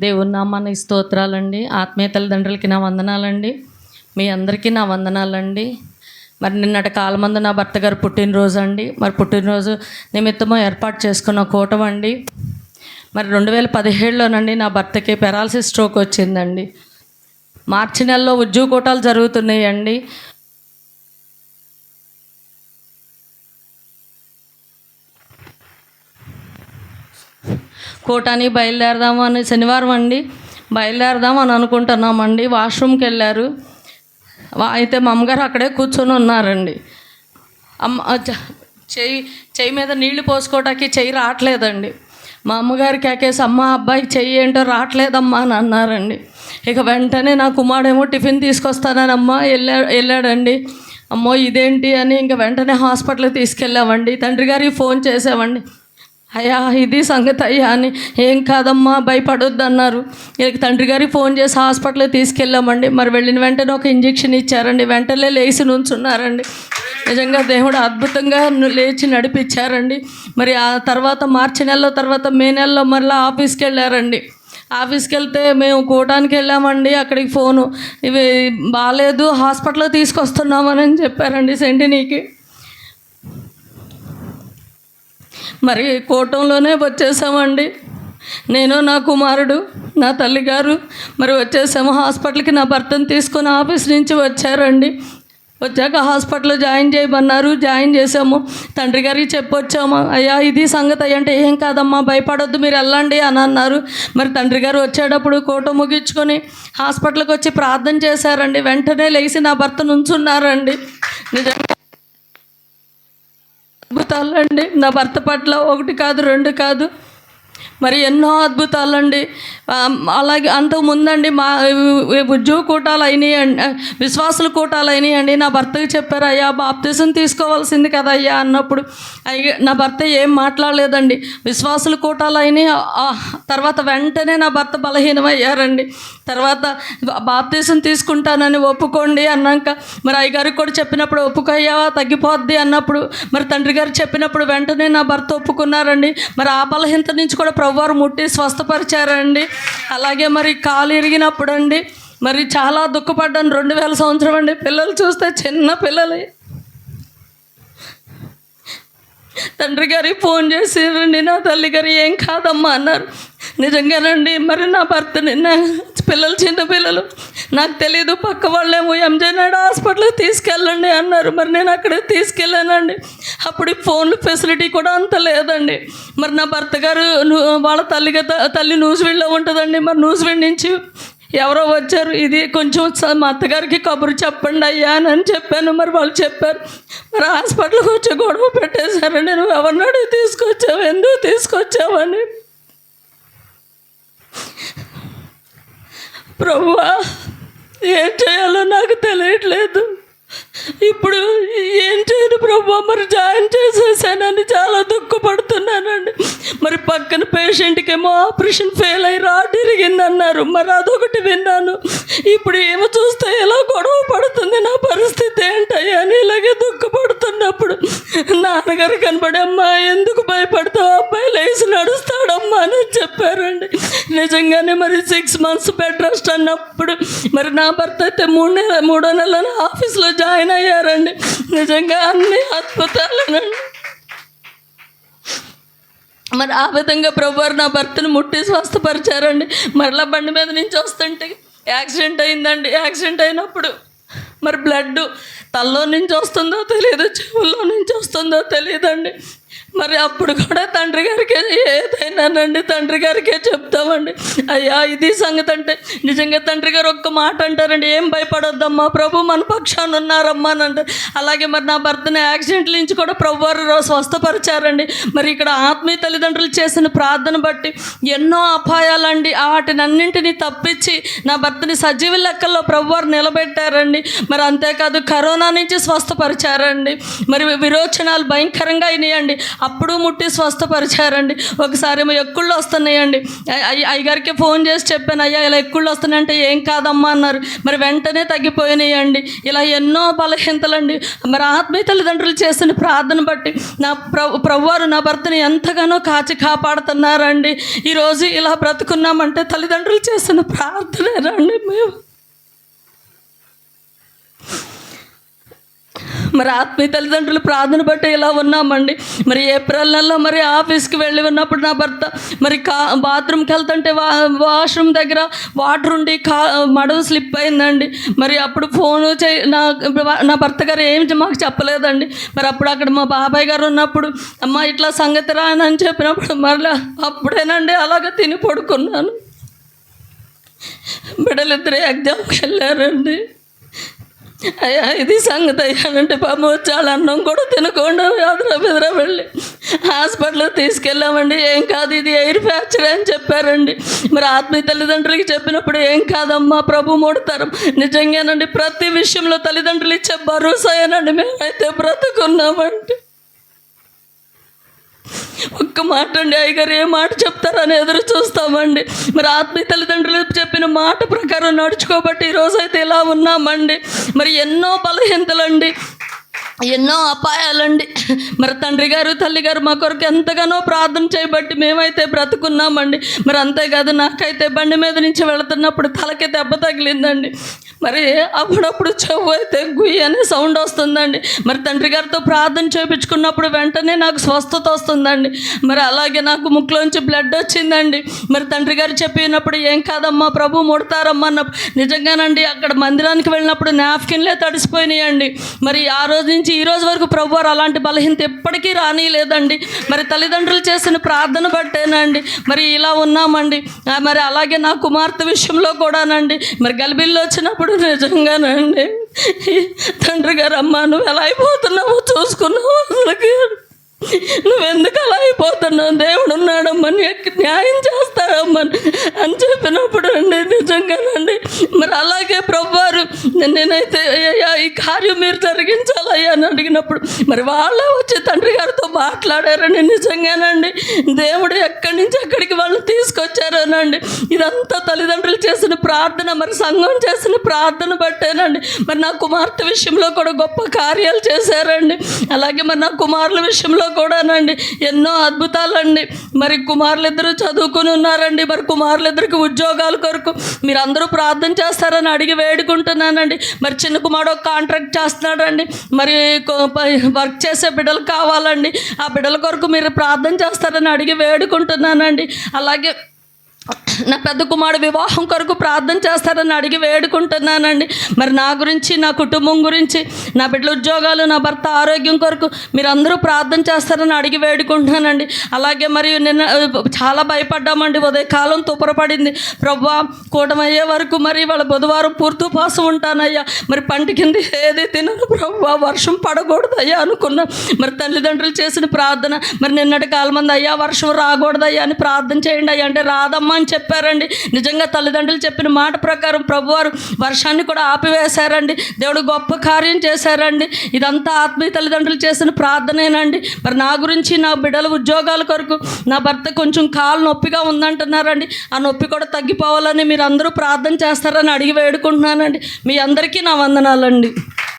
దేవుని నామానికి స్తోత్రాలండి. ఆత్మీయ తల్లిదండ్రులకి నా వందనాలండి. మీ అందరికీ నా వందనాలండి. మరి నిన్నటి కాలమందు నా భర్త గారు పుట్టినరోజు అండి. మరి పుట్టినరోజు నిమిత్తము ఏర్పాటు చేసుకున్న కూటం అండి. మరి రెండు వేల పదిహేడులోనండి నా భర్తకి పెరాలసిస్ స్ట్రోక్ వచ్చిందండి. మార్చి నెలలో ఉద్యోగ కూటాలు జరుగుతున్నాయండి. కోటాని బయలుదేరదాము అని శనివారం అండి. బయలుదేరదాం అని అనుకుంటున్నామండి. వాష్రూమ్కి వెళ్ళారు. అయితే మా అమ్మగారు అక్కడే కూర్చొని ఉన్నారండి. అమ్మ చెయ్యి చెయ్యి మీద నీళ్ళు పోసుకోవటానికి చెయ్యి రావట్లేదండి. మా అమ్మగారు కేకేసి అమ్మ అబ్బాయికి చెయ్యి ఏంటో రావట్లేదమ్మా అని అన్నారండి. ఇక వెంటనే నా కుమారుడేమో టిఫిన్ తీసుకొస్తానని అమ్మ వెళ్ళా వెళ్ళాడండి. అమ్మో ఇదేంటి అని ఇంకా వెంటనే హాస్పిటల్కి తీసుకెళ్ళామండి. తండ్రి గారికి ఫోన్ చేసామండి అయ్యా ఇది సంగతి అయ్యా అని. ఏం కాదమ్మా భయపడొద్దు అన్నారు తండ్రి గారికి ఫోన్ చేసి హాస్పిటల్కి తీసుకెళ్ళామండి. మరి వెళ్ళిన వెంటనే ఒక ఇంజెక్షన్ ఇచ్చారండి. వెంటనే లేచి నుంచున్నారండి. నిజంగా దేవుడు అద్భుతంగా లేచి నడిపించారండి. మరి ఆ తర్వాత మార్చి నెలలో తర్వాత మే నెలలో మరలా ఆఫీస్కి వెళ్ళారండి ఆఫీస్కి వెళ్తే మేము కూటానికి వెళ్ళామండి. అక్కడికి ఫోను. ఇవి బాగాలేదు హాస్పిటల్లో తీసుకొస్తున్నామని చెప్పారండి సెంటినీకి. మరి కూటంలోనే వచ్చేసామండి. నేను నా కుమారుడు నా తల్లిగారు మరి వచ్చేసాము. హాస్పిటల్కి నా భర్తను తీసుకొని ఆఫీస్ నుంచి వచ్చారండి. వచ్చాక హాస్పిటల్లో జాయిన్ చేయమన్నారు. జాయిన్ చేసాము తండ్రి గారికి చెప్పొచ్చాము. అయ్యా ఇది సంగతి అయ్యంటే అంటే ఏం కాదమ్మా భయపడొద్దు మీరు వెళ్ళండి అని అన్నారు. మరి తండ్రి గారు వచ్చేటప్పుడు కోట ముగించుకొని హాస్పిటల్కి వచ్చి ప్రార్థన చేశారండి. వెంటనే లేచి నా భర్త నుంచున్నారండి. నిజంగా అద్భుతాలండి నా భర్త పట్ల ఒకటి కాదు రెండు కాదు. మరి ఎన్నో అద్భుతాలండి. అలాగే అంతకు ముందండి మా ఉద్యోగ కూటాలు అయినాయి అండి విశ్వాసుల కూటాలు అయినాయి అండి. నా భర్తకి చెప్పారు అయ్యా బాప్తిజం తీసుకోవాల్సింది కదా అయ్యా అన్నప్పుడు అయ్యా నా భర్త ఏం మాట్లాడలేదండి. విశ్వాసుల కూటాలు అయినాయి తర్వాత వెంటనే నా భర్త బలహీనమయ్యారండి. తర్వాత బాప్తీసం తీసుకుంటానని ఒప్పుకోండి అన్నాక మరి అయ్యగారికి కూడా చెప్పినప్పుడు ఒప్పుకోయ్యా తగ్గిపోద్ది అన్నప్పుడు మరి తండ్రి గారు చెప్పినప్పుడు వెంటనే నా భర్త ఒప్పుకున్నారండి. మరి ఆ బలహీనత నుంచి కూడా ప్రభువారు ముట్టి స్వస్థపరిచారండి. అలాగే మరి కాలు ఇరిగినప్పుడు అండి మరి చాలా దుఃఖపడ్డాను రెండు వేల సంవత్సరం అండి. పిల్లలు చూస్తే చిన్న పిల్లలే. తండ్రి గారికి ఫోన్ చేసిరండి నా తల్లి గారు ఏం కాదమ్మా అన్నారు. నిజంగానండి మరి నా భర్త నిన్న పిల్లలు చిన్న పిల్లలు నాకు తెలియదు పక్క వాళ్ళేమో ఎంజే నాయుడు హాస్పిటల్కి తీసుకెళ్ళండి అన్నారు. మరి నేను అక్కడికి తీసుకెళ్ళానండి. అప్పుడు ఫోన్లు ఫోన్ ఫెసిలిటీ కూడా అంత లేదండి. మరి నా భర్త గారు వాళ్ళ తల్లిగా తల్లి న్యూస్వీడ్లో ఉంటుందండి. మరి న్యూస్వీడ్ నుంచి ఎవరో వచ్చారు. ఇది కొంచెం మా అత్తగారికి కబురు చెప్పండి అయ్యా అని చెప్పాను. మరి వాళ్ళు చెప్పారు మరి హాస్పిటల్కి వచ్చి గొడవ పెట్టేశారండి. నువ్వు ఎవరినాడు తీసుకొచ్చావు? ఎందుకు తీసుకొచ్చావని ప్రభువా ఏం చేయాలో నాకు తెలియట్లేదు. ఇప్పుడు ఏం చేయను ప్రభు? మరి జాయిన్ చేసేసానని చాలా దుఃఖపడుతున్నానండి. మరి పక్కన పేషెంట్కేమో ఆపరేషన్ ఫెయిల్ అయ్యి రాడ్ ఇరిగిందన్నారు మరి అదొకటి విన్నాను. ఇప్పుడు ఏమో చూస్తే ఎలా గొడవ పడుతుంది నా పరిస్థితి ఏంటయ్యా అని ఇలాగే దుఃఖపడుతున్నప్పుడు నాన్నగారు కనబడి అమ్మా ఎందుకు భయపడ నిజంగానే మరి సిక్స్ మంత్స్ బెడ్ రెస్ట్ అన్నప్పుడు మరి నా భర్త అయితే మూడు నెల మూడో నెలల ఆఫీస్లో జాయిన్ అయ్యారండి. నిజంగా అన్ని అద్భుతాలేనండి మరి ఆ విధంగా ప్రభువారు నా భర్తను ముట్టి స్వస్థపరిచారండి. మరలా బండి మీద నుంచి వస్తుంటే యాక్సిడెంట్ అయిందండి. యాక్సిడెంట్ అయినప్పుడు మరి బ్లడ్ తల్లో నుంచి వస్తుందో తెలియదు చెవుల్లో నుంచి వస్తుందో తెలియదండి మరి అప్పుడు కూడా తండ్రి గారికే ఏదైనానండి తండ్రి గారికే చెప్తామండి. అయ్యా ఇది సంగతి అంటే నిజంగా తండ్రి గారు ఒక్క మాట అంటారండి. ఏం భయపడొద్దమ్మా ప్రభు మన పక్షాన ఉన్నారమ్మా అని అంటారు అలాగే మరి నా భర్తని యాక్సిడెంట్ నుంచి కూడా ప్రభు వారు స్వస్థపరిచారండి. మరి ఇక్కడ ఆత్మీయ తల్లిదండ్రులు చేసిన ప్రార్థన బట్టి ఎన్నో అపాయాలండి. వాటినన్నింటినీ తప్పించి నా భర్తని సజీవ లెక్కల్లో ప్రభువారు నిలబెట్టారండి. మరి అంతేకాదు కరోనా నుంచి స్వస్థపరిచారండి. మరి విరోచనాలు భయంకరంగా అయినాయండి. అప్పుడు ముట్టి స్వస్థపరిచారండి. ఒకసారి ఏమో ఎక్కుళ్ళు వస్తున్నాయండి. అయ్యగారికి ఫోన్ చేసి చెప్పాను అయ్యా ఇలా ఎక్కుళ్ళు వస్తున్నాయంటే ఏం కాదమ్మా అన్నారు. మరి వెంటనే తగ్గిపోయినాయండి. ఇలా ఎన్నో బలహీనతలండి. మరి ఆత్మీయ తల్లిదండ్రులు చేసిన ప్రార్థన బట్టి నా ప్రవ్వారు నా భర్తని ఎంతగానో కాచి కాపాడుతున్నారండి. ఈరోజు ఇలా బ్రతుకున్నామంటే తల్లిదండ్రులు చేసిన ప్రార్థనేనండి మేము. మరి ఆత్మీయ తల్లిదండ్రులు ప్రార్థన బట్టి ఇలా ఉన్నామండి? మరి ఏప్రిల్ నెలలో మరి ఆఫీస్కి వెళ్ళి ఉన్నప్పుడు నా భర్త మరి కా బాత్రూమ్కి వెళ్తుంటే వా వాష్రూమ్ దగ్గర వాటర్ ఉండి కా మడవ స్లిప్ అయిందండి. మరి అప్పుడు ఫోను చే నా నా భర్త గారు ఏమి మాకు చెప్పలేదండి. మరి అప్పుడు అక్కడ మా బాబాయ్ గారు ఉన్నప్పుడు అమ్మ ఇట్లా సంగతి రానని చెప్పినప్పుడు మరలా అప్పుడేనండి అలాగ తిని పడుకున్నాను. బిడ్డలిద్దరే ఎగ్జామ్కి వెళ్ళారండి. అయ్యా ఇది సంగతి అయ్యానంటే పాపం చాలా అన్నం కూడా తినకుండా అదరా బెదరా వెళ్ళి హాస్పిటల్ తీసుకెళ్ళామండి. ఏం కాదు ఇది ఎయిర్ ఫ్రాక్చర్ అని చెప్పారండి. మరి ఆత్మీయ తల్లిదండ్రులకి చెప్పినప్పుడు ఏం కాదమ్మా ప్రభు మూడతారం. నిజంగానండి ప్రతి విషయంలో తల్లిదండ్రులు ఇచ్చే భరోసా ఏనండి మేమైతే బ్రతుకున్నామండి. ఒక్క మాట అండి అయ్యగారు ఏ మాట చెప్తారని ఎదురు చూస్తామండి. మరి ఆత్మీయ తల్లిదండ్రులు చెప్పిన మాట ప్రకారం నడుచుకోబట్టి ఈరోజు అయితే ఇలా ఉన్నామండి. మరి ఎన్నో బలహీనతలండి. ఎన్నో అపాయాలండి. మరి తండ్రి గారు తల్లి గారు మా కొరకు ఎంతగానో ప్రార్థన చేయబట్టి మేమైతే బ్రతుకున్నామండి. మరి అంతేకాదు నాకైతే బండి మీద నుంచి వెళుతున్నప్పుడు తలకి దెబ్బ తగిలిందండి. మరి అప్పుడప్పుడు చెవు అయితే గుయ్యి అనే సౌండ్ వస్తుందండి. మరి తండ్రి గారితో ప్రార్థన చేయించుకున్నప్పుడు వెంటనే నాకు స్వస్థత వస్తుందండి. మరి అలాగే నాకు ముక్కులోంచి బ్లడ్ వచ్చిందండి. మరి తండ్రి గారు చెప్పినప్పుడు ఏం కాదమ్మా ప్రభు ముడతారమ్మా అన్నప్పుడు నిజంగానండి అక్కడ మందిరానికి వెళ్ళినప్పుడు నాప్కిన్లే తడిసిపోయినాయండి. మరి ఆ రోజు నుంచి ఈ రోజు వరకు ప్రభు అలాంటి బలహీనత ఎప్పటికీ రానిలేదండి మరి తల్లిదండ్రులు చేసిన ప్రార్థన బట్టేనండి. మరి ఇలా ఉన్నామండి. మరి అలాగే నా కుమార్తె విషయంలో కూడానండి. మరి గలిబిల్లో వచ్చినప్పుడు నిజంగానండి. తండ్రి గారు అమ్మ నువ్వు ఎలా అయిపోతున్నావో చూసుకున్నావు అసలుకి. నువ్వెందుకు అలా అయిపోతున్నావు? దేవుడు ఉన్నాడమ్మా నీకు న్యాయం చేస్తాడమ్మా అని చెప్పినప్పుడు అండి నిజంగానండి. మరి అలాగే ప్రభు నేనైతే అయ్యా ఈ కార్యం మీరు జరిగించాలయ్యా అని అడిగినప్పుడు మరి వాళ్ళే వచ్చి తండ్రి గారితో మాట్లాడారని నిజంగానండి. దేవుడు ఎక్కడి నుంచి ఎక్కడికి వాళ్ళు తీసుకొచ్చారోనండి. ఇదంతా తల్లిదండ్రులు చేసిన ప్రార్థన మరి సంఘం చేసిన ప్రార్థన బట్టేనండి. మరి నా కుమార్తె విషయంలో కూడా గొప్ప కార్యాలు చేశారండి. అలాగే మరి నా కుమారుల విషయంలో కూడానండి ఎన్నో అద్భుతాలండి. మరి కుమారులు చదువుకుని ఉన్నారండి. మరి కుమారులిద్దరికి ఉద్యోగాల కొరకు మీరు అందరూ ప్రార్థన చేస్తారని అడిగి వేడుకుంటున్నానండి. మరి చిన్న కుమారుడు ఒక కాంట్రాక్ట్ చేస్తున్నాడండి. మరి కొ- వర్క్ చేసే బిడ్డలు కావాలండి. ఆ బిడ్డల కొరకు మీరు ప్రార్థన చేస్తారని అడిగి వేడుకుంటున్నానండి. అలాగే నా పెద్ద కుమారుడు వివాహం కొరకు ప్రార్థన చేస్తారని అడిగి వేడుకుంటున్నానండి. మరి నా గురించి నా కుటుంబం గురించి నా బిడ్డల ఉద్యోగాలు నా భర్త ఆరోగ్యం కొరకు మీరు అందరూ ప్రార్థన చేస్తారని అడిగి వేడుకుంటున్నానండి. అలాగే మరి నిన్న చాలా భయపడ్డామండి. ఉదయకాలం తుపరపడింది. ప్రభా కూటమయ్యే వరకు మరి వాళ్ళ బుధవారం పూర్తి ఉపాసం ఉంటానయ్యా. మరి పంట కింద ఏది తినను ప్రభా? వర్షం పడకూడదయ్యా అనుకున్నా. మరి తల్లిదండ్రులు చేసిన ప్రార్థన మరి నిన్నటి కాలం మంది అయ్యా వర్షం రాకూడదయ్యా అని ప్రార్థన చేయండి. అయ్యా అంటే రాదమ్మా అని చెప్పారండి. నిజంగా తల్లిదండ్రులు చెప్పిన మాట ప్రకారం ప్రభువారు వర్షాన్ని కూడా ఆపివేశారండి. దేవుడు గొప్ప కార్యం చేశారండి. ఇదంతా ఆత్మీయ తల్లిదండ్రులు చేసిన ప్రార్థనేనండి. మరి నా గురించి నా బిడ్డల ఉద్యోగాల కొరకు నా భర్త కొంచెం కాలు నొప్పిగా ఉందంటున్నారండి. ఆ నొప్పి కూడా తగ్గిపోవాలని మీరు అందరూ ప్రార్థన చేస్తారని అడిగి వేడుకుంటున్నానండి. మీ అందరికీ నా వందనాలండి.